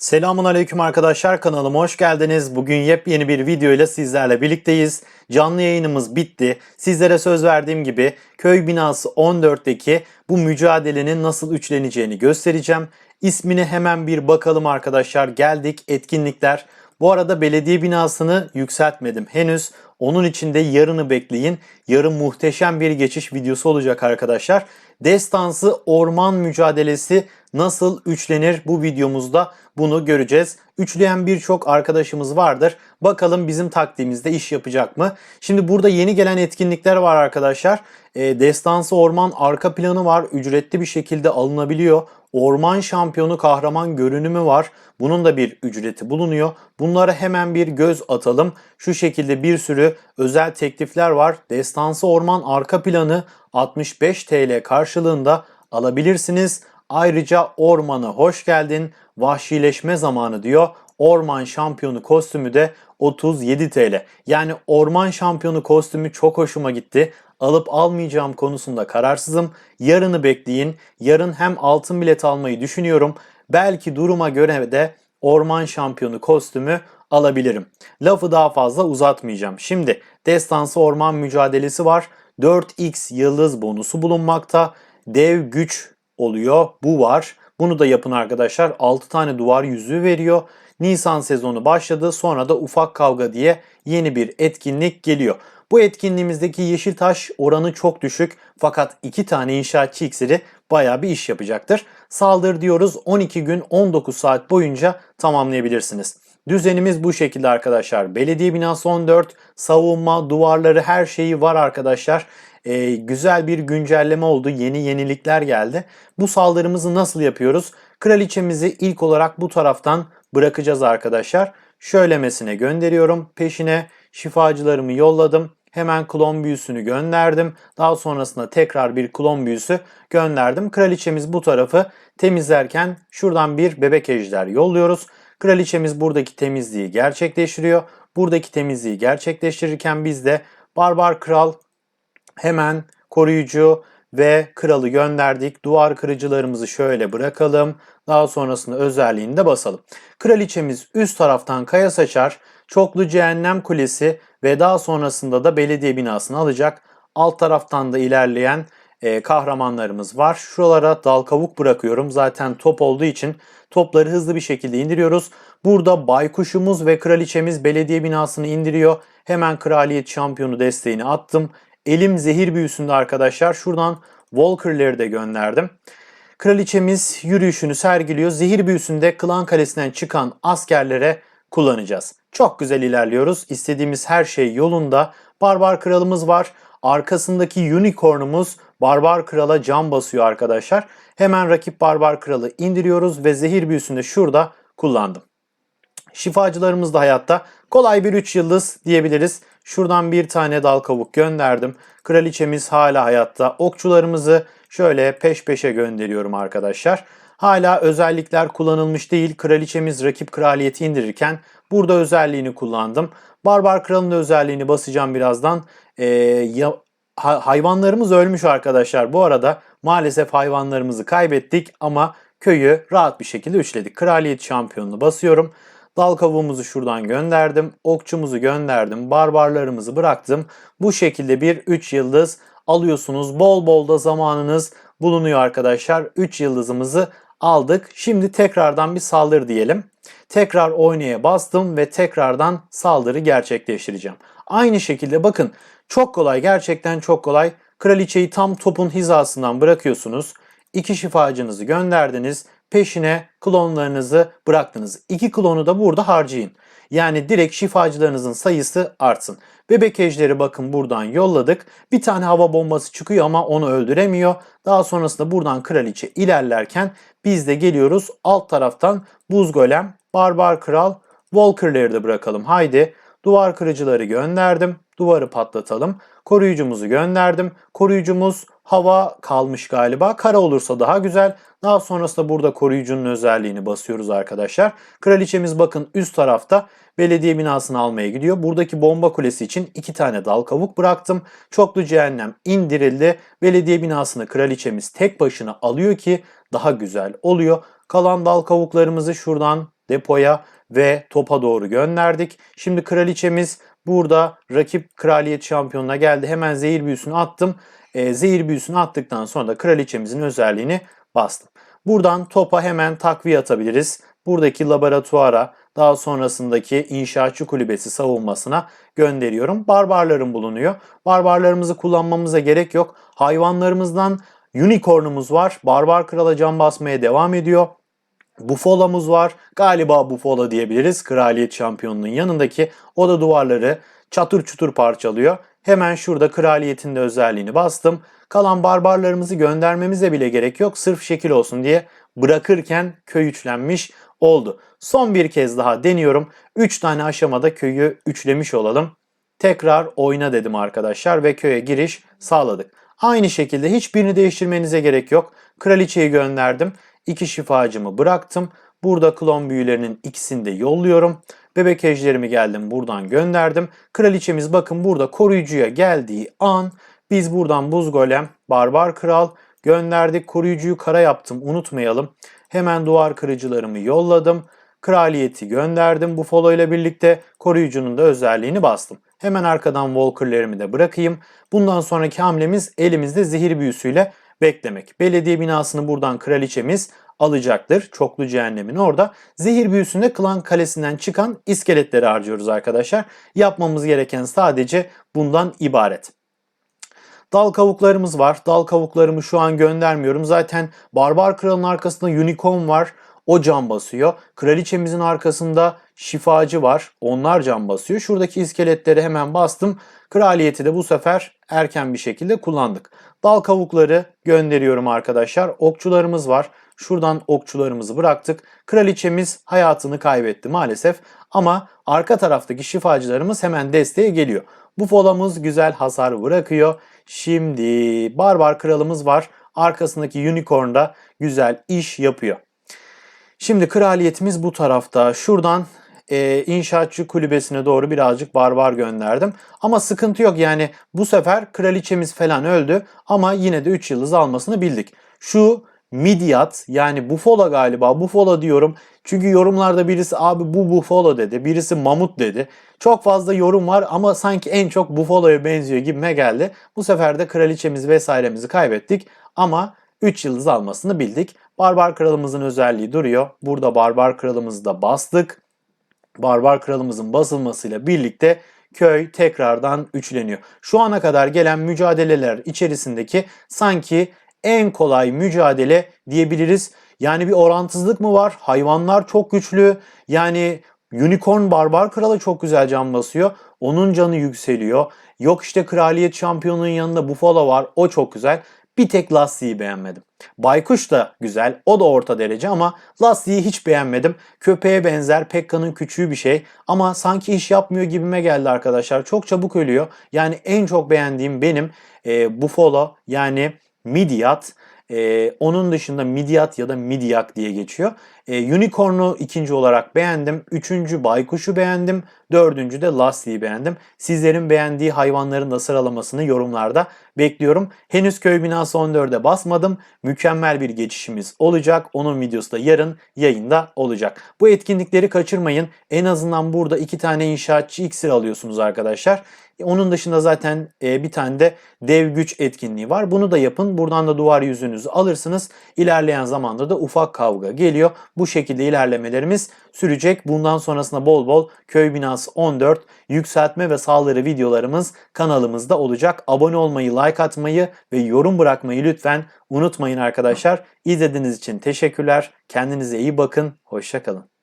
Selamun Aleyküm arkadaşlar kanalıma hoş geldiniz. Bugün yepyeni bir video ile sizlerle birlikteyiz. Canlı yayınımız bitti. Sizlere söz verdiğim gibi köy binası 14'teki bu mücadelenin nasıl üçleneceğini göstereceğim. İsmine hemen bir bakalım arkadaşlar. Geldik etkinlikler. Bu arada belediye binasını yükseltmedim henüz. Onun için de yarını bekleyin. Yarın muhteşem bir geçiş videosu olacak arkadaşlar. Destansı orman mücadelesi nasıl üçlenir bu videomuzda bunu göreceğiz. Üçleyen birçok arkadaşımız vardır. Bakalım bizim taktiğimizde iş yapacak mı? Şimdi burada yeni gelen etkinlikler var arkadaşlar. E, Destansı orman arka planı var. Ücretli bir şekilde alınabiliyor. Orman şampiyonu kahraman görünümü var. Bunun da bir ücreti bulunuyor. Bunlara hemen bir göz atalım. Şu şekilde bir sürü özel teklifler var. Destansı orman arka planı 65 TL karşılığında alabilirsiniz. Ayrıca ormana hoş geldin, vahşileşme zamanı diyor. Orman şampiyonu kostümü de 37 TL. Yani orman şampiyonu kostümü çok hoşuma gitti. Alıp almayacağım konusunda kararsızım. Yarını bekleyin. Yarın hem altın bilet almayı düşünüyorum. Belki duruma göre de orman şampiyonu kostümü alabilirim. Lafı daha fazla uzatmayacağım. Şimdi destansı orman mücadelesi var. 4x yıldız bonusu bulunmakta. Dev güç oluyor. Bu var. Bunu da yapın arkadaşlar. 6 tane duvar yüzüğü veriyor. Nisan sezonu başladı. Sonra da ufak kavga diye yeni bir etkinlik geliyor. Bu etkinliğimizdeki yeşil taş oranı çok düşük fakat 2 tane inşaatçı iksiri baya bir iş yapacaktır. Saldır diyoruz 12 gün 19 saat boyunca tamamlayabilirsiniz. Düzenimiz bu şekilde arkadaşlar. Belediye binası 14, savunma, duvarları her şeyi var arkadaşlar. Ee, güzel bir güncelleme oldu. Yeni yenilikler geldi. Bu saldırımızı nasıl yapıyoruz? Kraliçemizi ilk olarak bu taraftan bırakacağız arkadaşlar. Şöylemesine gönderiyorum. Peşine şifacılarımı yolladım. Hemen klon büyüsünü gönderdim. Daha sonrasında tekrar bir klon büyüsü gönderdim. Kraliçemiz bu tarafı temizlerken şuradan bir bebek ejder yolluyoruz. Kraliçemiz buradaki temizliği gerçekleştiriyor. Buradaki temizliği gerçekleştirirken biz de Barbar Kral hemen koruyucu ve kralı gönderdik. Duvar kırıcılarımızı şöyle bırakalım. Daha sonrasında özelliğini de basalım. Kraliçemiz üst taraftan kaya saçar. Çoklu cehennem kulesi ve daha sonrasında da belediye binasını alacak. Alt taraftan da ilerleyen e, kahramanlarımız var. Şuralara dal kavuk bırakıyorum. Zaten top olduğu için topları hızlı bir şekilde indiriyoruz. Burada baykuşumuz ve kraliçemiz belediye binasını indiriyor. Hemen kraliyet şampiyonu desteğini attım. Elim zehir büyüsünde arkadaşlar. Şuradan Walker'leri de gönderdim. Kraliçemiz yürüyüşünü sergiliyor. Zehir büyüsünde klan kalesinden çıkan askerlere kullanacağız. Çok güzel ilerliyoruz. İstediğimiz her şey yolunda. Barbar kralımız var. Arkasındaki unicornumuz Barbar Kral'a can basıyor arkadaşlar. Hemen rakip Barbar Kral'ı indiriyoruz ve zehir büyüsünü şurada kullandım. Şifacılarımız da hayatta. Kolay bir 3 yıldız diyebiliriz. Şuradan bir tane dal kavuk gönderdim. Kraliçemiz hala hayatta. Okçularımızı şöyle peş peşe gönderiyorum arkadaşlar. Hala özellikler kullanılmış değil. Kraliçemiz rakip kraliyeti indirirken burada özelliğini kullandım. Barbar kralın özelliğini basacağım birazdan. Ee, ya, ha, hayvanlarımız ölmüş arkadaşlar. Bu arada maalesef hayvanlarımızı kaybettik ama köyü rahat bir şekilde üçledik. Kraliyet şampiyonunu basıyorum. Dal kavuğumuzu şuradan gönderdim. Okçumuzu gönderdim. Barbarlarımızı bıraktım. Bu şekilde bir 3 yıldız alıyorsunuz. Bol bol da zamanınız bulunuyor arkadaşlar. 3 yıldızımızı aldık. Şimdi tekrardan bir saldırı diyelim. Tekrar oynaya bastım ve tekrardan saldırı gerçekleştireceğim. Aynı şekilde bakın çok kolay gerçekten çok kolay. Kraliçeyi tam topun hizasından bırakıyorsunuz. İki şifacınızı gönderdiniz. Peşine klonlarınızı bıraktınız. İki klonu da burada harcayın. Yani direkt şifacılarınızın sayısı artsın. Bebek ejderi bakın buradan yolladık. Bir tane hava bombası çıkıyor ama onu öldüremiyor. Daha sonrasında buradan kraliçe ilerlerken biz de geliyoruz alt taraftan buz golem, barbar kral, walker'ları da bırakalım. Haydi duvar kırıcıları gönderdim. Duvarı patlatalım. Koruyucumuzu gönderdim. Koruyucumuz hava kalmış galiba. Kara olursa daha güzel. Daha sonrasında burada koruyucunun özelliğini basıyoruz arkadaşlar. Kraliçemiz bakın üst tarafta belediye binasını almaya gidiyor. Buradaki bomba kulesi için iki tane dal kavuk bıraktım. Çoklu cehennem indirildi. Belediye binasını kraliçemiz tek başına alıyor ki daha güzel oluyor. Kalan dal kavuklarımızı şuradan depoya ve topa doğru gönderdik. Şimdi kraliçemiz burada rakip kraliyet şampiyonuna geldi. Hemen zehir büyüsünü attım. E, zehir büyüsünü attıktan sonra da kraliçemizin özelliğini bastım. Buradan topa hemen takviye atabiliriz. Buradaki laboratuvara daha sonrasındaki inşaatçı kulübesi savunmasına gönderiyorum. Barbarlarım bulunuyor. Barbarlarımızı kullanmamıza gerek yok. Hayvanlarımızdan unicornumuz var. Barbar krala can basmaya devam ediyor. Bufola'mız var. Galiba Bufola diyebiliriz. Kraliyet şampiyonunun yanındaki. O da duvarları çatır çutur parçalıyor. Hemen şurada kraliyetin de özelliğini bastım. Kalan barbarlarımızı göndermemize bile gerek yok. Sırf şekil olsun diye bırakırken köy üçlenmiş oldu. Son bir kez daha deniyorum. 3 tane aşamada köyü üçlemiş olalım. Tekrar oyna dedim arkadaşlar ve köye giriş sağladık. Aynı şekilde hiçbirini değiştirmenize gerek yok. Kraliçeyi gönderdim. İki şifacımı bıraktım. Burada klon büyülerinin ikisini de yolluyorum. Bebek ejderimi geldim buradan gönderdim. Kraliçemiz bakın burada koruyucuya geldiği an biz buradan buz golem, barbar kral gönderdik. Koruyucuyu kara yaptım unutmayalım. Hemen duvar kırıcılarımı yolladım. Kraliyeti gönderdim. Bu follow ile birlikte koruyucunun da özelliğini bastım. Hemen arkadan Walker'lerimi de bırakayım. Bundan sonraki hamlemiz elimizde zehir büyüsüyle beklemek. Belediye binasını buradan kraliçemiz alacaktır. Çoklu cehennemin orada. Zehir büyüsünde klan kalesinden çıkan iskeletleri harcıyoruz arkadaşlar. Yapmamız gereken sadece bundan ibaret. Dal kavuklarımız var. Dal kavuklarımı şu an göndermiyorum. Zaten Barbar Kral'ın arkasında Unicorn var. O can basıyor. Kraliçemizin arkasında şifacı var. Onlar can basıyor. Şuradaki iskeletleri hemen bastım. Kraliyeti de bu sefer erken bir şekilde kullandık. Dal kavukları gönderiyorum arkadaşlar. Okçularımız var. Şuradan okçularımızı bıraktık. Kraliçemiz hayatını kaybetti maalesef. Ama arka taraftaki şifacılarımız hemen desteğe geliyor. Bu folamız güzel hasar bırakıyor. Şimdi barbar kralımız var. Arkasındaki unicorn da güzel iş yapıyor. Şimdi kraliyetimiz bu tarafta. Şuradan e, inşaatçı kulübesine doğru birazcık barbar gönderdim. Ama sıkıntı yok yani bu sefer kraliçemiz falan öldü ama yine de 3 yıldız almasını bildik. Şu Midyat yani Buffalo galiba Buffalo diyorum. Çünkü yorumlarda birisi abi bu Buffalo dedi. Birisi Mamut dedi. Çok fazla yorum var ama sanki en çok Buffalo'ya benziyor gibime geldi. Bu sefer de kraliçemiz vesairemizi kaybettik. Ama 3 yıldız almasını bildik. Barbar kralımızın özelliği duruyor. Burada barbar kralımızı da bastık. Barbar kralımızın basılmasıyla birlikte köy tekrardan üçleniyor. Şu ana kadar gelen mücadeleler içerisindeki sanki en kolay mücadele diyebiliriz. Yani bir orantısızlık mı var? Hayvanlar çok güçlü. Yani Unicorn Barbar Kral'a çok güzel can basıyor. Onun canı yükseliyor. Yok işte kraliyet şampiyonunun yanında Buffalo var. O çok güzel. Bir tek Lassie'yi beğenmedim. Baykuş da güzel. O da orta derece ama Lassie'yi hiç beğenmedim. Köpeğe benzer Pekka'nın küçüğü bir şey. Ama sanki iş yapmıyor gibime geldi arkadaşlar. Çok çabuk ölüyor. Yani en çok beğendiğim benim e, Buffalo yani Midyat. Ee, onun dışında Midyat ya da Midyak diye geçiyor. Ee, Unicorn'u ikinci olarak beğendim. Üçüncü Baykuş'u beğendim. Dördüncü de Lassie'yi beğendim. Sizlerin beğendiği hayvanların da sıralamasını yorumlarda bekliyorum. Henüz köy binası 14'e basmadım. Mükemmel bir geçişimiz olacak. Onun videosu da yarın yayında olacak. Bu etkinlikleri kaçırmayın. En azından burada iki tane inşaatçı iksir alıyorsunuz arkadaşlar. Onun dışında zaten e, bir tane de dev güç etkinliği var. Bunu da yapın. Buradan da duvar yüzünüzü alırsınız. İlerleyen zamanda da ufak kavga geliyor. Bu şekilde ilerlemelerimiz sürecek. Bundan sonrasında bol bol köy binası 14 yükseltme ve saldırı videolarımız kanalımızda olacak. Abone olmayı, like atmayı ve yorum bırakmayı lütfen unutmayın arkadaşlar. İzlediğiniz için teşekkürler. Kendinize iyi bakın. Hoşçakalın.